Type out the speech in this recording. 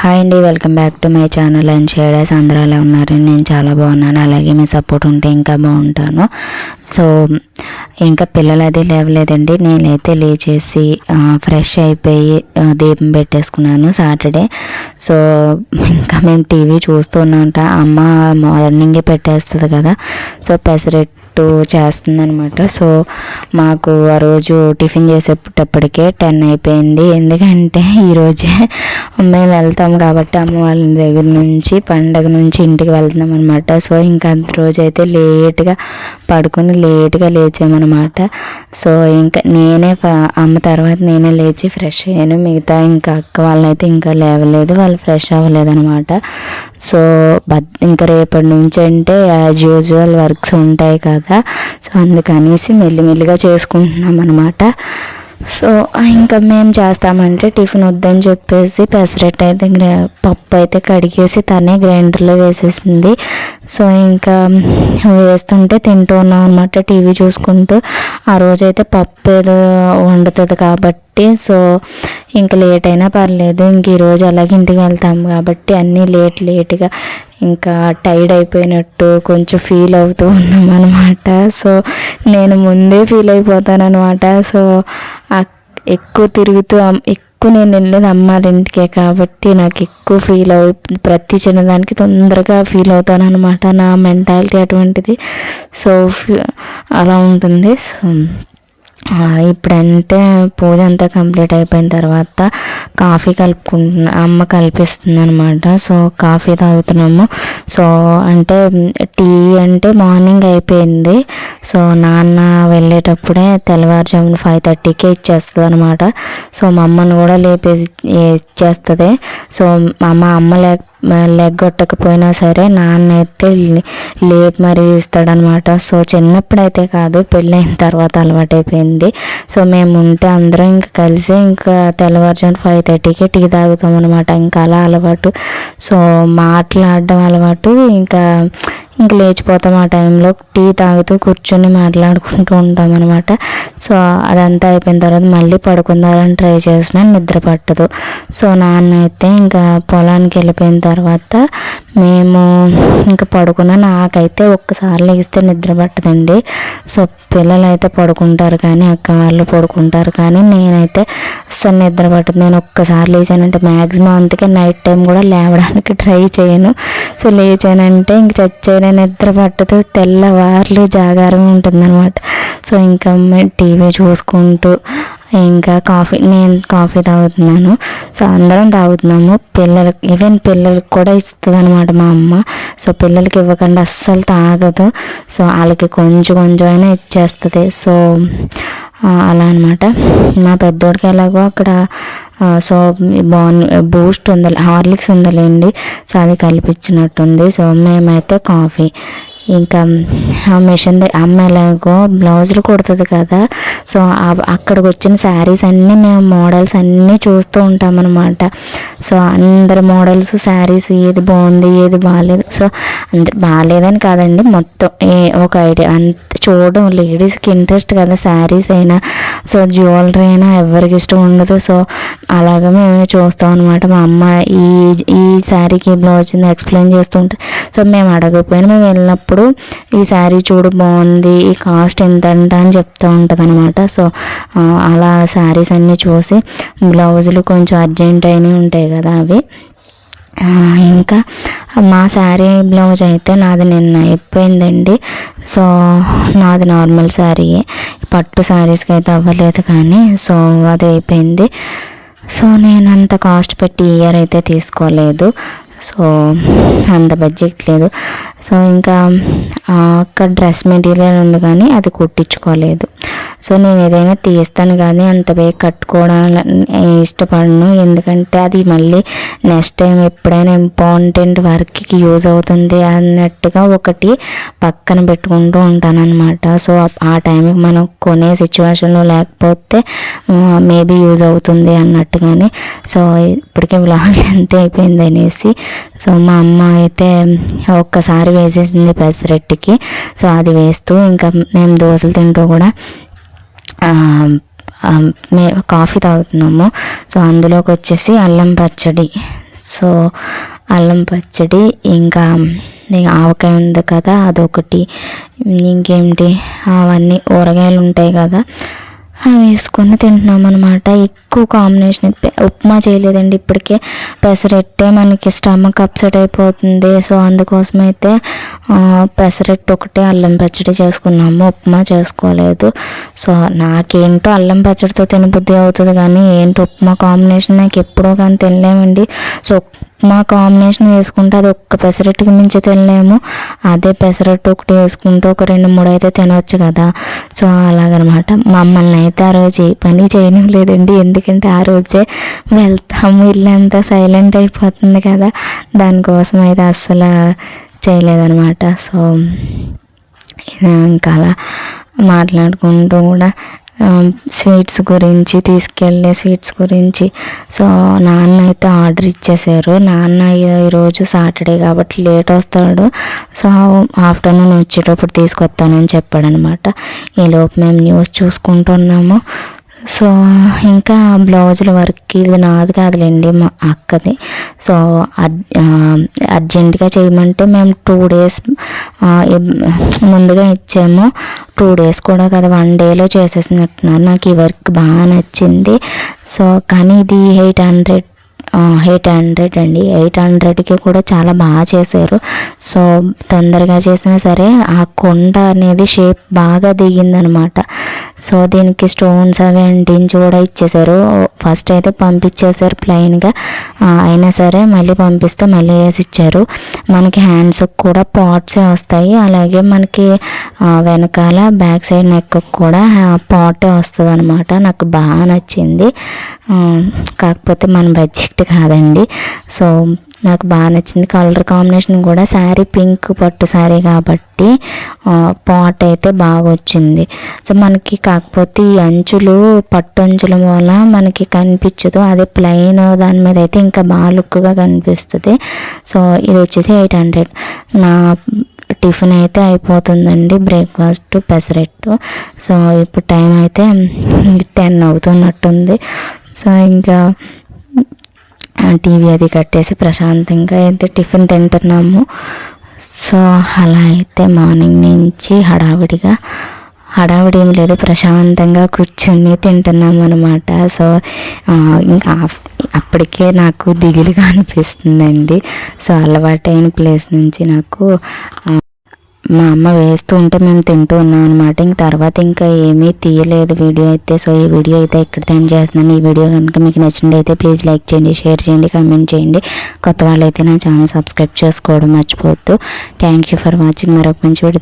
Hi అండి welcome back to my channel and shaders అందరూ అలా ఉన్నారు? నేను చాలా బాగున్నాను అలాగే మీ సపోర్ట్ ఉంటే ఇంకా బాగుంటాను. సో ఇంకా పిల్లలు అది లేవలేదండి. నేనైతే లేచేసి ఫ్రెష్ అయిపోయి దీపం పెట్టేసుకున్నాను సాటర్డే సో ఇంకా మేము టీవీ చూస్తూ ఉన్నాము అంట. అమ్మ మార్నింగే పెట్టేస్తుంది కదా. సో పెసరెట్ చేస్తుంది అనమాట సో మాకు ఆ రోజు టిఫిన్ చేసేటప్పటికే టెన్ అయిపోయింది. ఎందుకంటే ఈరోజే మేము వెళ్తాం కాబట్టి అమ్మ వాళ్ళ దగ్గర నుంచి పండగ నుంచి ఇంటికి వెళ్తున్నాం అనమాట సో ఇంకా అంత రోజు అయితే లేట్గా పడుకొని లేట్గా లేచామన్నమాట. సో ఇంకా నేనే అమ్మ తర్వాత నేనే లేచి ఫ్రెష్ అయ్యాను. మిగతా ఇంకా అక్క వాళ్ళైతే ఇంకా లేవలేదు. వాళ్ళు ఫ్రెష్ అవ్వలేదు అనమాట సో బద్ ఇంకా రేపటి నుంచి అంటే యాజ్ యూజువల్ వర్క్స్ ఉంటాయి కదా సో అందుకనేసి మెల్లిమెల్లిగా చేసుకుంటున్నాం అనమాట సో ఇంకా మేము చేస్తామంటే టిఫిన్ వద్దని చెప్పేసి పెసరట్టు అయితే పప్పు అయితే కడిగేసి తనే గ్రైండర్లో వేసేసింది. సో ఇంకా వేస్తుంటే తింటూ ఉన్నాం అనమాట టీవీ చూసుకుంటూ. ఆ రోజైతే పప్పు ఏదో వండుతుంది కాబట్టి సో ఇంకా లేట్ అయినా పర్లేదు ఇంక ఈరోజు అలాగే ఇంటికి వెళ్తాం కాబట్టి అన్నీ లేట్ లేట్గా ఇంకా టైర్డ్ అయిపోయినట్టు కొంచెం ఫీల్ అవుతూ ఉన్నాం అనమాట సో నేను ముందే ఫీల్ అయిపోతాను అనమాట సో ఎక్కువ తిరుగుతూ ఎక్కువ నేను వెళ్ళేది అమ్మారింటికే కాబట్టి నాకు ఎక్కువ ఫీల్ అవు. ప్రతి చిన్నదానికి తొందరగా ఫీల్ అవుతాను అనమాట నా మెంటాలిటీ అటువంటిది. సో అలా ఉంటుంది. సో ఇప్పుడంటే పూజ అంతా కంప్లీట్ అయిపోయిన తర్వాత కాఫీ కలుపుకుంటున్నా అమ్మ కల్పిస్తుంది అనమాట సో కాఫీ తాగుతున్నాము. సో అంటే టీ అంటే మార్నింగ్ అయిపోయింది. సో నాన్న వెళ్ళేటప్పుడే తెల్లవారుజామున ఫైవ్ థర్టీకే ఇచ్చేస్తుంది అనమాట సో మా అమ్మను కూడా లేపేసి ఇచ్చేస్తుంది. సో మా అమ్మ అమ్మ లేక లెగ్గొట్టకపోయినా సరే నాన్న అయితే లేపు లేట్ మరి ఇస్తాడనమాట సో చిన్నప్పుడు అయితే కాదు పెళ్ళైన తర్వాత అలవాటైపోయింది. సో మేము ఉంటే అందరం ఇంకా కలిసి ఇంకా తెల్లవారుజాము ఫైవ్ థర్టీకి టీ తాగుతాం అనమాట ఇంకా అలా అలవాటు. సో మాట్లాడడం అలవాటు. ఇంకా ఇంక లేచిపోతాం ఆ టైంలో టీ తాగుతూ కూర్చొని మాట్లాడుకుంటూ ఉంటాం అనమాట సో అదంతా అయిపోయిన తర్వాత మళ్ళీ పడుకుందామని ట్రై చేసినా నిద్ర పట్టదు. సో నాన్న అయితే ఇంకా పొలానికి వెళ్ళిపోయిన తర్వాత మేము ఇంకా పడుకున్న నాకైతే ఒక్కసారి లేస్తే నిద్ర పట్టదండి. సో పిల్లలు అయితే పడుకుంటారు కానీ అక్క వాళ్ళు పడుకుంటారు కానీ నేనైతే అస్సలు నిద్ర పట్టదు. నేను ఒక్కసారి లేచానంటే మ్యాక్సిమం అందుకే నైట్ టైం కూడా లేవడానికి ట్రై చేయను. సో లేచానంటే ఇంక చచ్చేనా నిద్ర పట్టదు తెల్లవార్లు జాగారం ఉంటుందన్నమాట. సో ఇంకా టీవీ చూసుకుంటూ ఇంకా కాఫీ నేను కాఫీ తాగుతున్నాను. సో అందరం తాగుతున్నాము. పిల్లలకి ఈవెన్ పిల్లలకి కూడా ఇస్తుంది అనమాట మా అమ్మ. సో పిల్లలకి ఇవ్వకుండా అస్సలు తాగదు. సో వాళ్ళకి కొంచెం కొంచెం అయినా ఇచ్చేస్తుంది. సో అలా అనమాట మా పెద్దోడికి ఎలాగో అక్కడ సో బాన్ బూస్ట్ ఉంది హార్లిక్స్ ఉందలేండి. సో అది కల్పించినట్టుంది సో మేమైతే కాఫీ. ఇంకా ఆ మిషన్ అమ్మ ఎలాగో బ్లౌజులు కుడుతుంది కదా. సో అక్కడికి వచ్చిన శారీస్ అన్నీ మేము మోడల్స్ అన్నీ చూస్తూ ఉంటాం అనమాట సో అందరి మోడల్స్ శారీస్ ఏది బాగుంది ఏది బాగాలేదు సో అందరు బాగాలేదని కాదండి. మొత్తం ఏ ఒక ఐడియా అంత చూడడం. లేడీస్కి ఇంట్రెస్ట్ కదా శారీస్ అయినా సో జ్యువెలరీ అయినా ఎవరికి ఇష్టం ఉండదు. సో అలాగే మేమే చూస్తాం అనమాట మా అమ్మ ఈ ఈ శారీకి బ్లౌజ్ ఎక్స్ప్లెయిన్ చేస్తుంటే. సో మేము అడగకపోయినా మేము వెళ్ళినప్పుడు ఈ శారీ చూడు బాగుంది ఈ కాస్ట్ ఎంత అంట అని చెప్తూ ఉంటుంది అనమాట సో అలా శారీస్ అన్నీ చూసి బ్లౌజులు కొంచెం అర్జెంట్ అయినవి ఉంటాయి కదా అవి. ఇంకా మా శారీ బ్లౌజ్ అయితే నాది నిన్న అయిపోయిందండి. సో నాది నార్మల్ శారీ పట్టు శారీస్కి అయితే అవ్వలేదు కానీ సో అది అయిపోయింది. సో నేను అంత కాస్ట్ పెట్టి ఇయర్ అయితే తీసుకోలేదు. సో అంత బడ్జెట్ లేదు. సో ఇంకా అక్కడ డ్రెస్ మెటీరియల్ ఉంది కానీ అది కుట్టించుకోలేదు. సో నేను ఏదైనా తీస్తాను కానీ అంత బే కట్టుకోవడం ఇష్టపడను. ఎందుకంటే అది మళ్ళీ నెక్స్ట్ టైం ఎప్పుడైనా ఇంపార్టెంట్ వర్క్కి యూజ్ అవుతుంది అన్నట్టుగా ఒకటి పక్కన పెట్టుకుంటూ ఉంటాను అనమాట సో ఆ టైంకి మనం కొనే సిచ్యువేషన్లో లేకపోతే మేబీ యూజ్ అవుతుంది అన్నట్టుగానే. సో ఇప్పటికే బ్లాగ్ ఎంత అయిపోయింది అనేసి. సో మా అమ్మ అయితే ఒక్కసారి వేసేసింది పెసరెట్టికి సో అది వేస్తూ ఇంకా మేము దోశలు తింటూ కూడా మే కాఫీ తాగుతున్నాము. సో అందులోకి వచ్చేసి అల్లం పచ్చడి. సో అల్లం పచ్చడి ఇంకా ఇంకా ఆవకాయ ఉంది కదా అదొకటి. ఇంకేమిటి అవన్నీ ఊరగాయలు ఉంటాయి కదా. అవి వేసుకొని తింటున్నాం అనమాట ఎక్కువ కాంబినేషన్ ఉప్మా చేయలేదండి ఇప్పటికే. పెసరెట్టే మనకి స్టమక్ అప్సెట్ అయిపోతుంది. సో అందుకోసం అయితే పెసరెట్టు ఒకటే అల్లం పచ్చడి చేసుకున్నాము. ఉప్మా చేసుకోలేదు. సో నాకేంటో అల్లం పచ్చడితో తినబుద్ధి అవుతుంది కానీ ఏంటి ఉప్మా కాంబినేషన్ నాకు ఎప్పుడో కానీ తినలేమండి. సో మా కాంబినేషన్ వేసుకుంటే అది ఒక్క పెసరట్టుకి మించి తినలేము. అదే పెసరట్టు ఒకటి వేసుకుంటే ఒక రెండు మూడు అయితే తినవచ్చు కదా. సో అలాగనమాట. మమ్మల్ని అయితే ఆ రోజు ఏ పని చేయడం లేదండి. ఎందుకంటే ఆ రోజే వెళ్తాము. ఇల్లంతా సైలెంట్ అయిపోతుంది కదా. దానికోసం అయితే అస్సలు చేయలేదనమాట. సో ఇంకా అలా మాట్లాడుకుంటూ కూడా Um, స్వీట్స్ గురించి తీసుకెళ్ళే స్వీట్స్ గురించి. సో నాన్న అయితే ఆర్డర్ ఇచ్చేసారు. నాన్న ఈరోజు సాటర్డే కాబట్టి లేట్ వస్తాడు. సో ఆఫ్టర్నూన్ వచ్చేటప్పుడు తీసుకొస్తానని చెప్పాడనమాట. ఈలోపు మేము న్యూస్ చూసుకుంటున్నాము సో ఇంకా బ్లౌజుల వర్క్ ఇది నాది కాదులేండి మా అక్కది. సో అర్- అర్జెంటుగా చేయమంటే మేము టూ డేస్ ముందుగా ఇచ్చాము. టూ డేస్ కూడా కదా వన్ డేలో చేసేసినట్టున్నారు. నాకు ఈ వర్క్ బాగా నచ్చింది. సో కానీ ఇది ఎయిట్ హండ్రెడ్ ఎయిట్ హండ్రెడ్ అండి. ఎయిట్ హండ్రెడ్కి కూడా చాలా బాగా చేశారు. సో తొందరగా చేసినా సరే ఆ కొండ అనేది షేప్ బాగా దిగిందనమాట. సో దీనికి స్టోన్స్ అవి అంటించి కూడా ఇచ్చేసారు ఫస్ట్ అయితే పంపించేశారు ప్లెయిన్గా అయినా సరే మళ్ళీ పంపిస్తే మళ్ళీ వేసి ఇచ్చారు. మనకి హ్యాండ్స్ కూడా పాట్సే వస్తాయి. అలాగే మనకి వెనకాల బ్యాక్ సైడ్ నెక్ కూడా పాటే వస్తుంది అనమాట నాకు బాగా నచ్చింది. కాకపోతే మన బడ్జెట్ కాదండి. సో నాకు బాగా నచ్చింది. కలర్ కాంబినేషన్ కూడా శారీ పింక్ పట్టు శారీ కాబట్టి పాట్ అయితే బాగా వచ్చింది. సో మనకి కాకపోతే ఈ అంచులు పట్టు అంచుల వల్ల మనకి కనిపించదు. అదే ప్లెయిన్ దాని మీద అయితే ఇంకా బాగా లుక్గా కనిపిస్తుంది. సో ఇది వచ్చేసి ఎయిట్ హండ్రెడ్. నా టిఫిన్ అయితే అయిపోతుందండి. బ్రేక్ఫాస్ట్ పెసరెట్టు. సో ఇప్పుడు టైం అయితే టెన్ అవుతున్నట్టుంది. సో ఇంకా టీవీ అది కట్టేసి ప్రశాంతంగా అయితే టిఫిన్ తింటున్నాము. సో అలా అయితే మార్నింగ్ నుంచి హడావిడిగా హడావిడి ఏం లేదు ప్రశాంతంగా కూర్చొని తింటున్నాం అనమాట సో ఇంకా అప్పటికే నాకు దిగులుగా అనిపిస్తుందండి. సో అలవాటైన ప్లేస్ నుంచి నాకు మా అమ్మ వేస్తూ ఉంటే మేము తింటూ ఉన్నాం అనమాట ఇంక తర్వాత ఇంకా ఏమీ తీయలేదు వీడియో అయితే. సో ఈ వీడియో అయితే ఇక్కడ టైం చేస్తున్నాను. ఈ వీడియో కనుక మీకు నచ్చినట్టయితే ప్లీజ్ లైక్ చేయండి షేర్ చేయండి కామెంట్ చేయండి. కొత్త వాళ్ళైతే నా ఛానల్ సబ్స్క్రైబ్ చేసుకోవడం మర్చిపోవద్దు. Thank you for watching. మరొక మంచి వీడియో